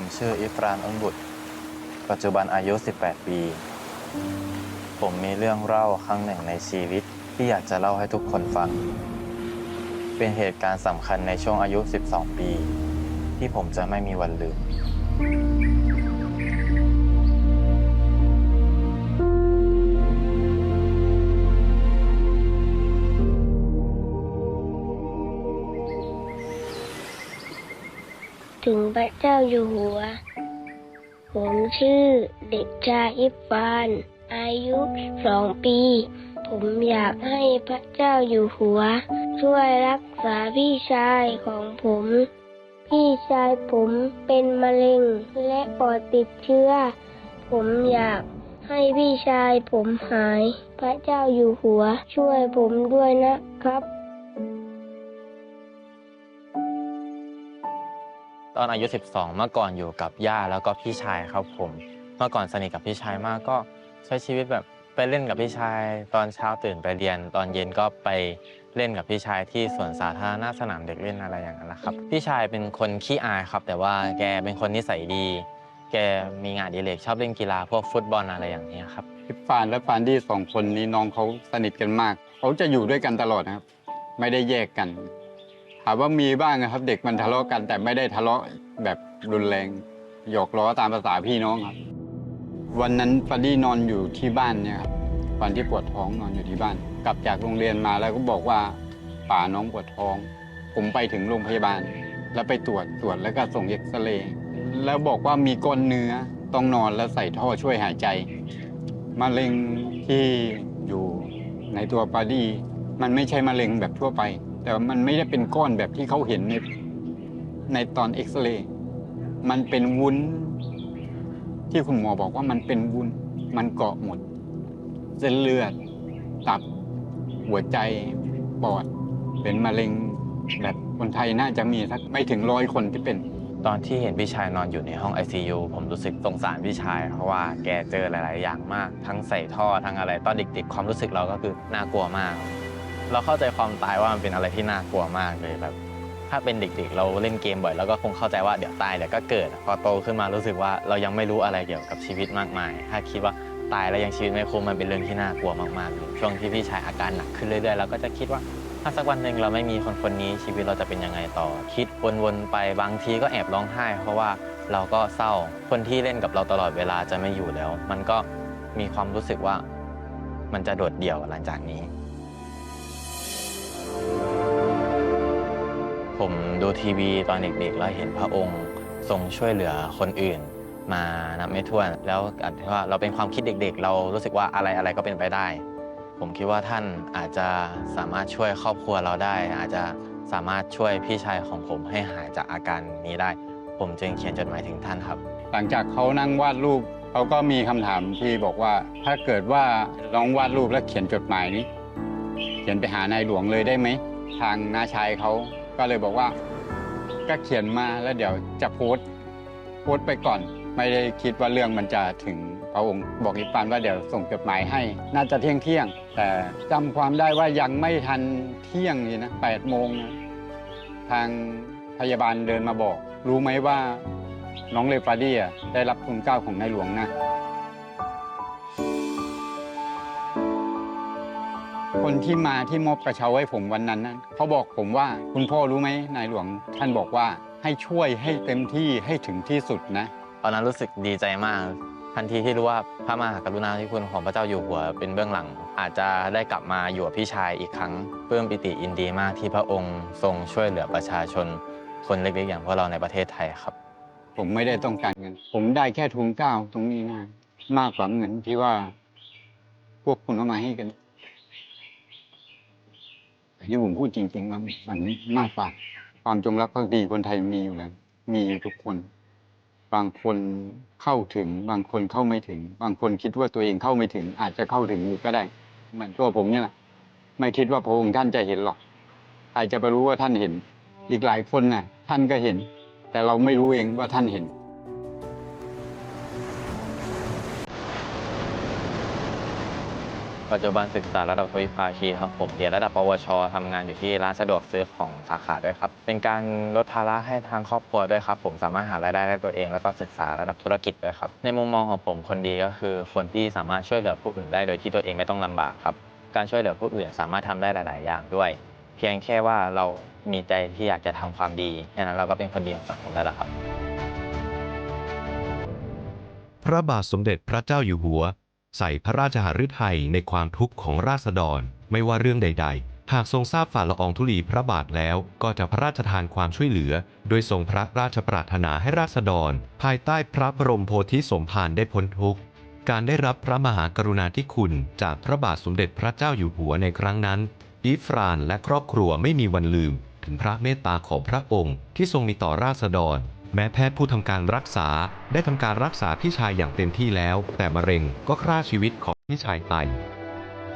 ผมชื่ออิฟรานอังบุตร ปัจจุบันอายุ 18 ปี ผมมีเรื่องเล่าครั้งหนึ่งในชีวิตที่อยากจะเล่าให้ทุกคนฟัง เป็นเหตุการณ์สำคัญในช่วงอายุ 12 ปี ที่ผมจะไม่มีวันลืม งพระเจ้าอยู่หัว ผมชื่อเด็กชายอิฟาน อายุสองปี ผมอยากให้พระเจ้าอยู่หัว ช่วยรักษาพี่ชายของผม พี่ชายผมเป็นมะเร็งและปอดติดเชื้อ ผมอยากให้พี่ชายผมหาย พระเจ้าอยู่หัว ช่วยผมด้วยนะครับ ตอนอายุ 12 เมื่อก่อนอยู่กับย่าแล้วก็พี่ชายครับผม เมื่อก่อนสนิทกับพี่ชายมากก็ใช้ชีวิตแบบไปเล่นกับพี่ชาย ตอนเช้าตื่นไปเรียน ตอนเย็นก็ไปเล่นกับพี่ชายที่สวนสาธารณะสนามเด็กเล่นอะไรอย่างนั้นนะครับ พี่ชายเป็นคนขี้อายครับ แต่ว่าแกเป็นคนนิสัยดี แกมีงานอดิเรกชอบเล่นกีฬาพวกฟุตบอลอะไรอย่างนี้ยครับพี่ฟานและฟานดี้สองคนนี้น้องเขาสนิทกันมาก เขาจะอยู่ด้วยกันตลอดนะครับ ไม่ได้แยกกัน ถามว่ามีบ้างนะครับ เด็กมันทะเลาะกัน แต่ไม่ได้ทะเลาะแบบรุนแรงหยอกล้อตามภาษาพี่น้องครับ วันนั้นฟานดี้นอนอยู่ที่บ้านเนี่ยครับวันที่ปวดท้องนอนอยู่ที่บ้าน กลับจากโรงเรียนมาแล้วก็บอกว่าป่าน้องปวดท้อง ผมไปถึงโรงพยาบาล แล้วไปตรวจตรวจแล้วก็ส่งเอ็กซเรย์แล้วบอกว่ามีก้อนเนื้อต้องนอนแล้วใส่ท่อช่วยหายใจมะเร็งที่อยู่ในตัวปาดี้มันไม่ใช่มะเร็งแบบทั่วไป แต่ว่ามันไม่ได้เป็นก้อนแบบที่เขาเห็นในในตอนเอ็กซเรย์มันเป็นวุ้น ที่คุณหมอบอกว่ามันเป็นวุ้น มันเกาะหมดเส้นเลือด ตับ หัวใจ ปอด เป็นมะเร็งแบบคนไทยน่าจะมีสักไม่ถึงร้อยคนที่เป็น ตอนที่เห็นพี่ชายนอนอยู่ในห้อง ICU ผมรู้สึกสงสารพี่ชาย เพราะว่าแกเจอหลาย ๆ อย่างมาก ทั้งใส่ท่อทั้งอะไร ตอนเด็ก ๆ ความรู้สึกเราก็คือน่ากลัวมาก เราเข้าใจความตายว่ามันเป็นอะไรที่น่ากลัวมากเลยแบบ ถ้าเป็นเด็กๆ เราเล่นเกมบ่อยเราก็คงเข้าใจว่าเดี๋ยวตายเดี๋ยวก็เกิด พอโตขึ้นมารู้สึกว่าเรายังไม่รู้อะไรเกี่ยวกับชีวิตมากมาย ถ้าคิดว่าตายแล้วยังชีวิตไม่คุ้มมันเป็นเรื่องที่น่ากลัวมากๆเลยช่วงที่พี่ชายอาการหนักขึ้นเรื่อยๆเราก็จะคิดว่าถ้าสักวันหนึ่งเราไม่มีคนคนนี้ชีวิตเราจะเป็นยังไงต่อ คิดวนๆไปบางทีก็แอบร้องไห้ เพราะว่าเราก็เศร้าคนที่เล่นกับเราตลอดเวลาจะไม่อยู่แล้ว มันก็มีความรู้สึกว่ามันจะโดดเดี่ยวหลังจากนี้ ผมดูทีวีตอนเด็กๆ แล้วเห็นพระองค์ทรงช่วยเหลือคนอื่น มานับไม่ถ้วน แล้วอาจจะว่าเราเป็นความคิดเด็ก ๆ เรารู้สึกว่าอะไรอะไรก็เป็นไปได้ ผมคิดว่าท่านอาจจะสามารถช่วยครอบครัวเราได้ อาจจะสามารถช่วยพี่ชายของผมให้หายจากอาการนี้ได้ ผมจึงเขียนจดหมายถึงท่านครับ หลังจากเขานั่งวาดรูปเขาก็มีคำถามที่บอกว่า ถ้าเกิดว่าน้องวาดรูปแล้วเขียนจดหมายนี้ เขียนไปหานายหลวงเลยได้ไหม ทางน้าชายเขา ก็เลยบอกว่า ก็เขียนมาแล้วเดี๋ยวจะโพสต์โพสต์ไปก่อน ไม่ได้คิดว่าเรื่องมันจะถึงพระองค์บอกอีกปานว่าเดี๋ยวส่งจดหมายให้ น่าจะเที่ยงเที่ยง แต่จำความได้ว่ายังไม่ทันเที่ยงนี่นะแปดโมงนะทางพยาบาลเดินมาบอก รู้ไหมว่าน้องเลฟาดี้อะได้รับทุนเก้าของในหลวงนะ คนที่มาที่มอบกระเช้าให้ผมวันนั้นนั้นเขาบอกผมว่าคุณพ่อรู้ไหมนายหลวง ท่านบอกว่าให้ช่วยให้เต็มที่ให้ถึงที่สุดนะ ตอนนั้นรู้สึกดีใจมาก ทันทีที่รู้ว่าพระมหากรุณาธิคุณของพระเจ้าอยู่หัวเป็นเบื้องหลัง อาจจะได้กลับมาอยู่กับพี่ชายอีกครั้งปลื้มปิติยินดีมากที่พระองค์ทรงช่วยเหลือประชาชน คนเล็กๆอย่างพวกเราในประเทศไทยครับ ผมไม่ได้ต้องการเงิน ผมได้แค่ทุนเกล้าตรงนี้นะมากกว่าเงินที่ว่า พวกคุณเอามาให้กันแต่ ที่ผมพูดจริงๆว่ามันมากกว่าความจงรักภักดีคนไทยมีอยู่แล้ว มีทุกคน บางคนเข้าถึง บางคนเข้าไม่ถึง บางคนคิดว่าตัวเองเข้าไม่ถึง อาจจะเข้าถึงอยู่ก็ได้เหมือนตัวผมเนี่ยแหละไม่คิดว่าพระองค์ท่านจะเห็นหรอกใครจะไปรู้ว่าท่านเห็น อีกหลายคนน่ะ ท่านก็เห็น แต่เราไม่รู้เองว่าท่านเห็น ปัจจุบันศึกษาระดับทวิภาคีครับผมเรียนระดับปวชทำงานอยู่ที่ร้านสะดวกซื้อของสาขาด้วยครับ เป็นการลดภาระให้ทางครอบครัวด้วยครับ ผมสามารถหารายได้ได้ตัวเอง แล้วก็ศึกษาระดับธุรกิจด้วยครับ ในมุมมองของผมคนดีก็คือคนที่สามารถช่วยเหลือผู้อื่นได้โดยที่ตัวเองไม่ต้องลำบากครับ การช่วยเหลือผู้อื่นสามารถทำได้หลาย ๆ อย่างด้วย เพียงแค่ว่าเรามีใจที่อยากจะทำความดีแค่นั้นเราก็เป็นคนดีของสังคมแล้วล่ะครับ พระบาทสมเด็จพระเจ้าอยู่หัว ใส่พระราชหฤทัยในความทุกข์ของราษฎร ไม่ว่าเรื่องใด ๆ หากทรงทราบฝ่าละอองธุลีพระบาทแล้วก็จะพระราชทานความช่วยเหลือ โดยทรงพระราชปรารถนาให้ราษฎร ภายใต้พระบรมโพธิสมภารได้พ้นทุกข์การได้รับพระมหากรุณาธิคุณจากพระบาทสมเด็จพระเจ้าอยู่หัวในครั้งนั้น อีฟรานและครอบครัวไม่มีวันลืม ถึงพระเมตตาของพระองค์ที่ทรงมีต่อราษฎร แม้แพทย์ผู้ทำการรักษาได้ทำการรักษาพี่ชายอย่างเต็มที่แล้ว แต่มะเร็งก็ฆ่าชีวิตของพี่ชายไป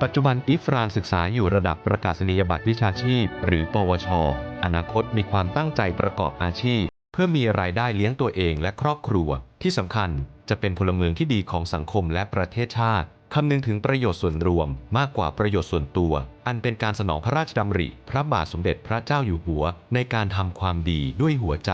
ปัจจุบันอีฟรานศึกษาอยู่ระดับประกาศนียบัตรวิชาชีพ หรือ ปวช อนาคตมีความตั้งใจประกอบอาชีพ เพื่อมีรายได้เลี้ยงตัวเองและครอบครัว ที่สำคัญจะเป็นพลเมืองที่ดีของสังคมและประเทศชาติคำนึงถึงประโยชน์ส่วนรวมมากกว่าประโยชน์ส่วนตัว อันเป็นการสนองพระราชดำริ พระบาทสมเด็จพระเจ้าอยู่หัว ในการทำความดีด้วยหัวใจ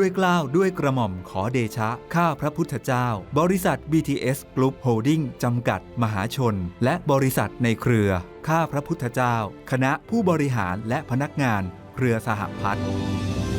ด้วยกล้าวด้วยกระหม่อมขอเดชะ ข้าพระพุทธเจ้า บริษัท BTS Group Holding จำกัด มหาชน และบริษัทในเครือ ข้าพระพุทธเจ้า คณะผู้บริหารและพนักงาน เครือสหพัฒน์